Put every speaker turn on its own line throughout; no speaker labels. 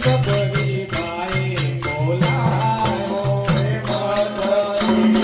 સબરી ભાઈ બોલાવો
માતાજી સબરી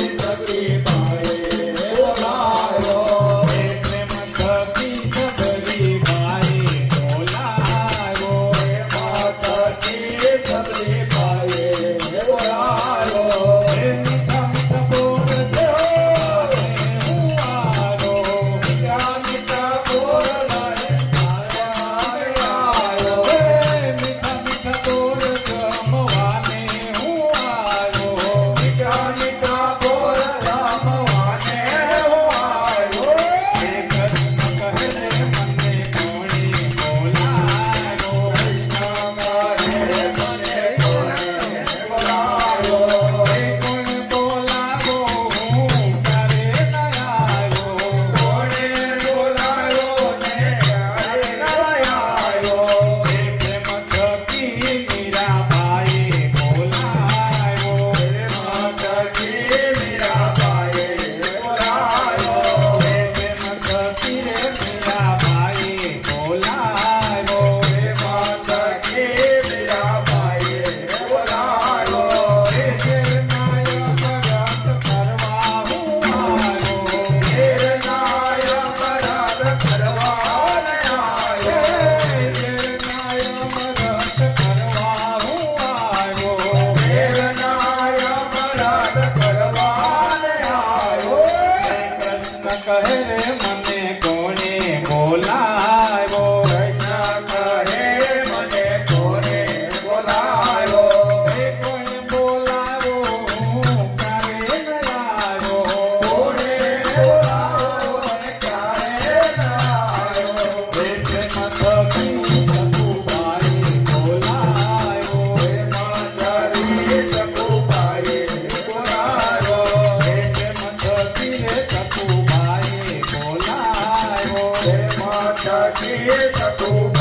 कहे
Eita, tô.